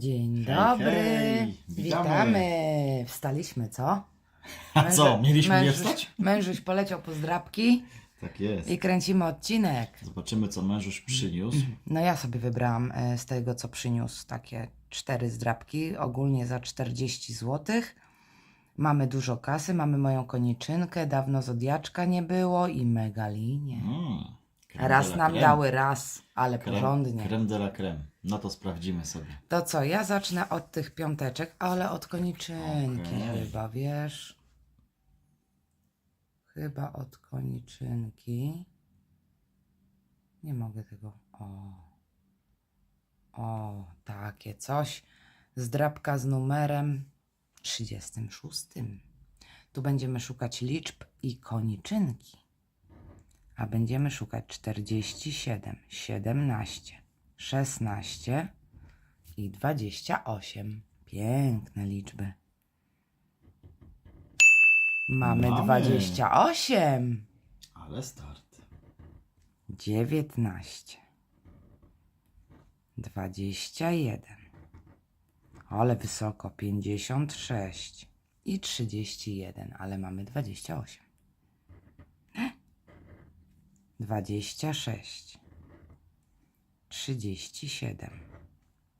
Dzień Hej, dobry. hej, witamy. Witamy. Wstaliśmy, co? A co, mieliśmy nie mężuś- wstać? Mężuś poleciał po zdrabki Tak jest. i kręcimy odcinek. Zobaczymy, co mężuś przyniósł. No ja sobie wybrałam e, z tego, co przyniósł, takie cztery zdrabki, ogólnie za 40 zł. Mamy dużo kasy, mamy moją koniczynkę, dawno Zodiaczka nie było i megalinię. Mm, Raz nam dały, raz, ale porządnie. Creme de la creme. No to sprawdzimy sobie. To co, ja zacznę od tych piąteczek, ale od koniczynki Okej. chyba, wiesz? Chyba od koniczynki. Nie mogę tego. O. O, takie coś. Zdrabka z numerem 36. Tu będziemy szukać liczb i koniczynki. A będziemy szukać 47, 17, 16 i 28. Piękne liczby. Mamy, Mamy. 28, Ale start. 19, 21. Ale wysoko, 56 i 31, ale mamy 28. 26, 37,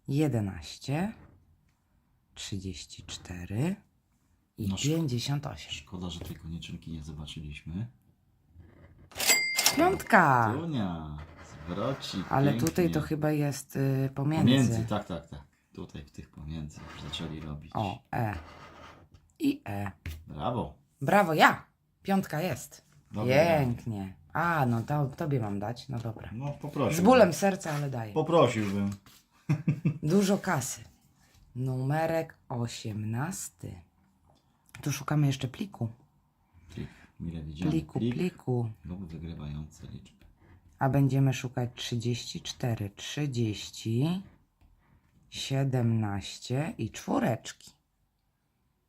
11, 34 i No szko- 58. Szkoda, że tej koniczynki nie zobaczyliśmy. Piątka! Tunia, zwrocik. Ale pięknie. tutaj to chyba jest y, pomiędzy. Pomiędzy, tak, tak, tak. Tutaj w tych pomiędzy już zaczęli robić. O, E. I E. Brawo. Brawo, ja! Piątka jest. Pięknie. A, no to tobie mam dać. No dobra. No poprosił. Z bólem serca, ale daję. Poprosiłbym. Dużo kasy. Numerek 18. Tu szukamy jeszcze pliku. Plik, mile widziany. Pliku, Plik pliku. lub wygrywające liczby. A będziemy szukać 34, 30, 17 i czwóreczki.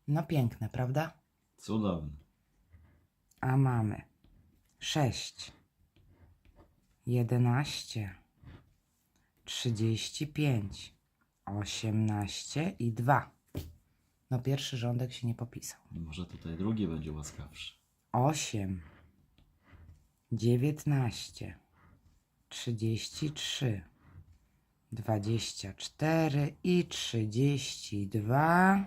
No piękne, prawda? Cudowne. A mamy 6, 11, 35, 18 i 2. No pierwszy rządek się nie popisał. Może tutaj drugi będzie łaskawszy. 8, 19, 33, 24 i 32.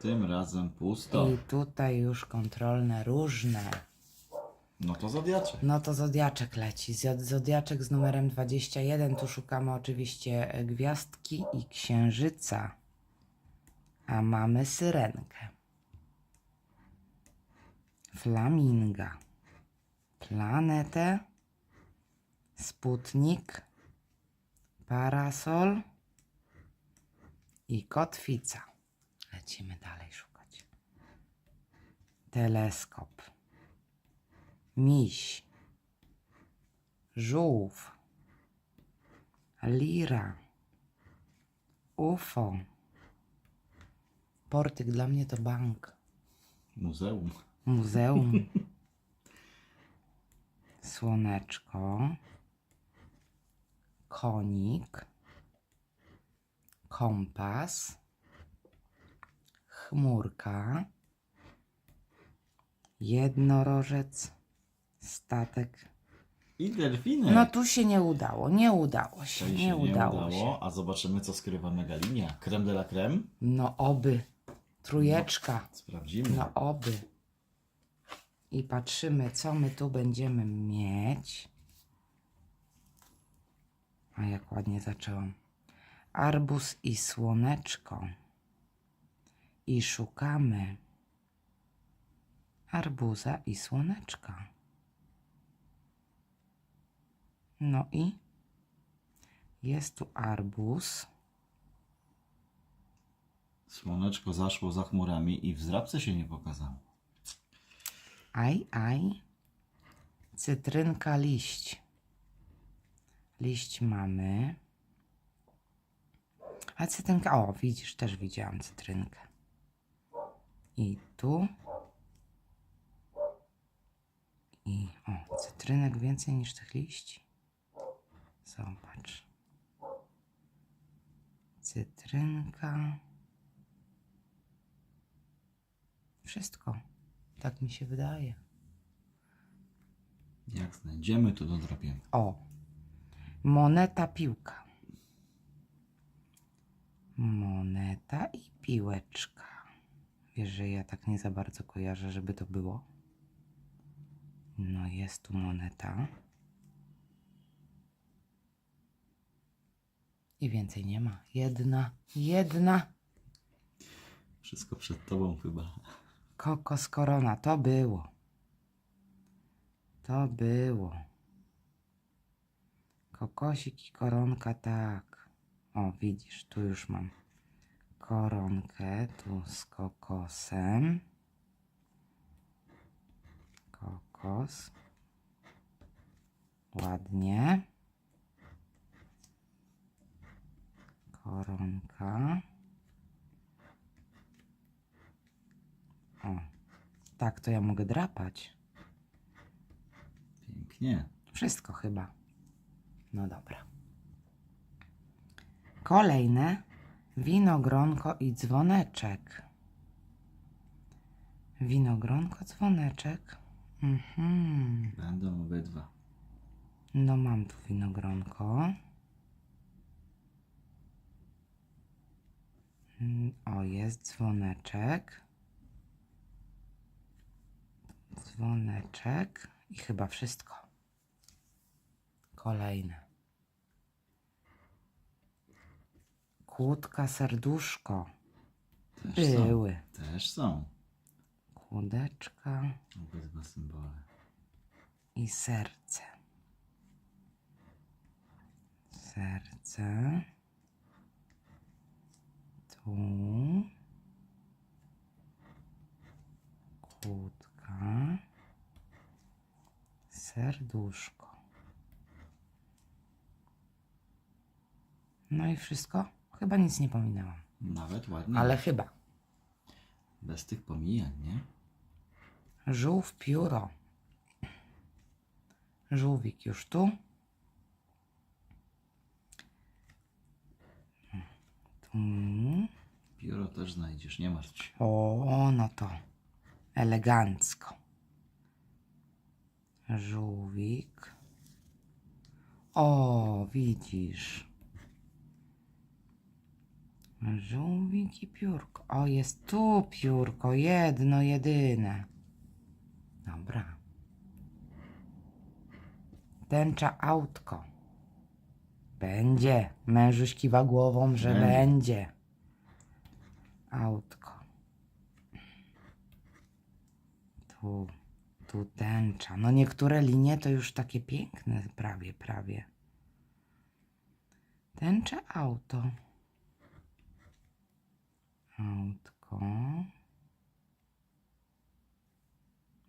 Tym razem pusto. I tutaj już kontrolne różne. No to zodiaczek. No to Zodiaczek leci. Zod- Zodiaczek z numerem 21. Tu szukamy oczywiście e, gwiazdki i księżyca. A mamy syrenkę. Flaminga. Planetę. Sputnik. Parasol. I kotwica. Lecimy dalej szukać. Teleskop miś, żółw, lira, UFO. Portyk dla mnie to bank, Muzeum. muzeum, słoneczko, konik, kompas, chmurka, jednorożec, statek. I delfiny. No tu się nie udało, nie udało się, Tutaj nie, się udało, się. A zobaczymy, co skrywa megalinia. Creme de la creme? No oby, trójeczka, Sprawdzimy. no oby. I patrzymy, co my tu będziemy mieć. A jak ładnie zaczęłam. Arbus i słoneczko. I szukamy arbuza i słoneczka. No i jest tu arbuz. Słoneczko zaszło za chmurami i w zrabce się nie pokazało. Aj, aj. Cytrynka, liść. Liść mamy. A cytrynka, o widzisz, też widziałam cytrynkę. I tu. I o, cytrynek więcej niż tych liści. Zobacz. cytrynka. Wszystko. Tak mi się wydaje. Jak znajdziemy, to dodrapiemy. O, moneta piłka. Moneta i piłeczka. Wiesz, że ja tak nie za bardzo kojarzę, żeby to było. No jest tu moneta. I więcej nie ma. Jedna, jedna. Wszystko przed tobą chyba. Kokos korona, to było. To było. Kokosik i koronka, tak. O, widzisz, tu już mam koronkę, tu z kokosem. Kokos. Ładnie. Koronka. O, tak to ja mogę drapać. Pięknie. Wszystko chyba. No dobra. Kolejne winogronko i dzwoneczek. Winogronko, dzwoneczek. Mhm. Będą obydwa. No mam tu winogronko. O, jest dzwoneczek. Dzwoneczek i chyba wszystko. Kolejne. Kłódka, serduszko. Też są. Były. Też są. Kłódeczka Obydwa symbole. i serce. Serce. Tu. Kłódka. Serduszko. No i wszystko? Chyba nic nie pominęłam. Nawet ładnie. Ale chyba. Bez tych pomijań, nie? Żółw pióro. Żółwik już tu. Tu. Pióro też znajdziesz, nie martw się. O, no to elegancko. Żółwik. O, widzisz. Żółwik i piórko. O, jest tu piórko, jedno, jedyne. Dobra. Tęcza autko. Będzie. Mężuś kiwa głową, że Będzie. będzie. Autko. Tu, tu tęcza. No niektóre linie to już takie piękne, prawie, prawie. Tęcza auto. Autko.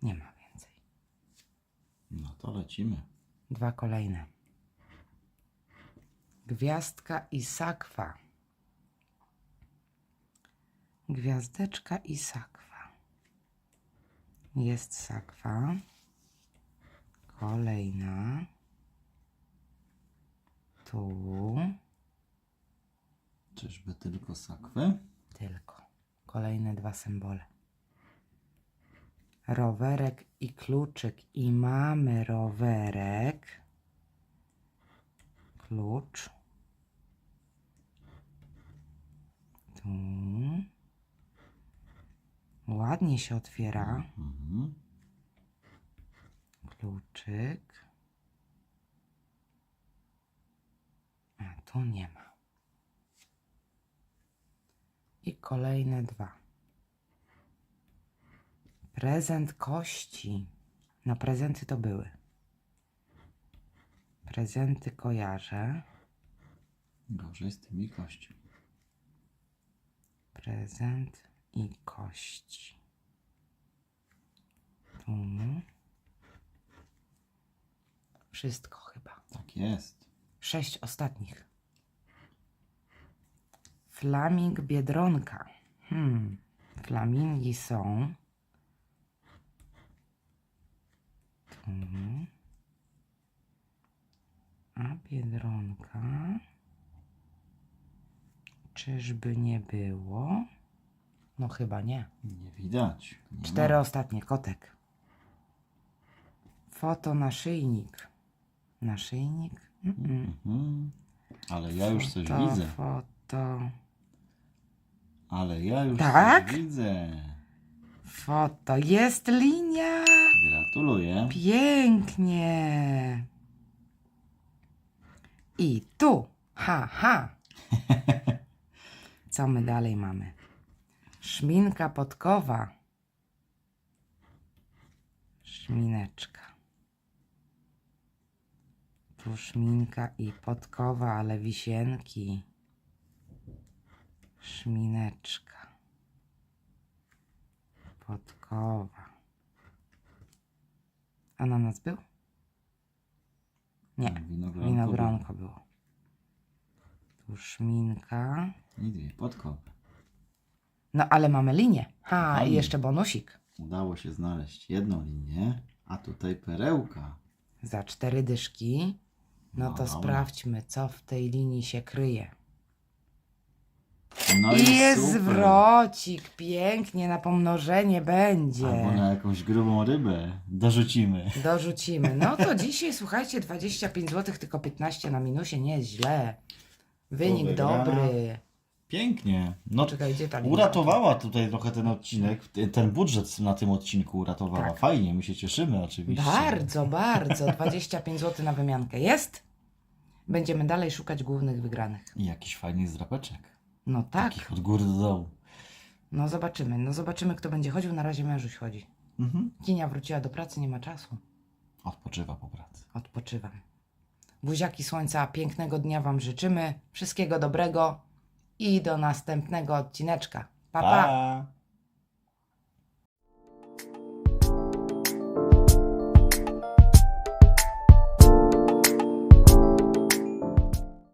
Nie ma więcej. No to lecimy. Dwa kolejne. Gwiazdka i sakwa. Gwiazdeczka i sakwa. Jest sakwa. Kolejna. Tu. Czyżby tylko sakwę? Tylko. Kolejne dwa symbole. Rowerek i kluczyk. I mamy rowerek. Klucz. Tu. Ładnie się otwiera. Mhm. Kluczyk. A tu nie ma. I kolejne dwa. Prezent kości. No, prezenty to były. Prezenty kojarzę. Gorzej z tymi kośćmi. Prezent i kości. Tu. Wszystko chyba. Tak jest. Sześć ostatnich. Flaming Biedronka. Hmm. Flamingi są. Tu. A Biedronka. Czyżby nie było? No chyba nie. Nie widać. Nie Cztery ma. ostatnie, kotek. Foto naszyjnik. Naszyjnik? Mm-mm. Mhm. Ale ja już coś Foto, widzę. Foto, Ale ja już Tak? coś widzę. foto. Jest linia! Gratuluję. Pięknie! I tu, ha, ha. Co my dalej mamy? Szminka podkowa. Szmineczka. Tu szminka i podkowa, ale wisienki. Szmineczka. Podkowa. Ananas był? Nie, Winogronko. winogronko było. Tu szminka. I dwie podkopy. No ale mamy linię. Ha, i jeszcze bonusik. Udało się znaleźć jedną linię, a tutaj perełka. Za cztery dyszki. No No to dobra. sprawdźmy, co w tej linii się kryje. No I jest super. zwrocik. Pięknie na pomnożenie będzie. Albo na jakąś grubą rybę dorzucimy. Dorzucimy. No to dzisiaj, słuchajcie, 25 zł, tylko 15 na minusie, nie jest źle. Wynik wygrana. dobry. Pięknie. No, Czekaj, gdzie ta linia? uratowała tutaj trochę ten odcinek, ten budżet na tym odcinku uratowała. Tak. Fajnie, my się cieszymy oczywiście. Bardzo, bardzo. 25 zł na wymiankę jest. Będziemy dalej szukać głównych wygranych. I jakiś fajny zdrapeczek. No tak. Takich od góry do dołu. No zobaczymy. No zobaczymy, kto będzie chodził. Na razie mężuś chodzi. Mhm. Kinia wróciła do pracy, nie ma czasu. Odpoczywa po pracy. Odpoczywam. Buziaki słońca, pięknego dnia Wam życzymy. Wszystkiego dobrego i do następnego odcineczka. Pa, pa. pa.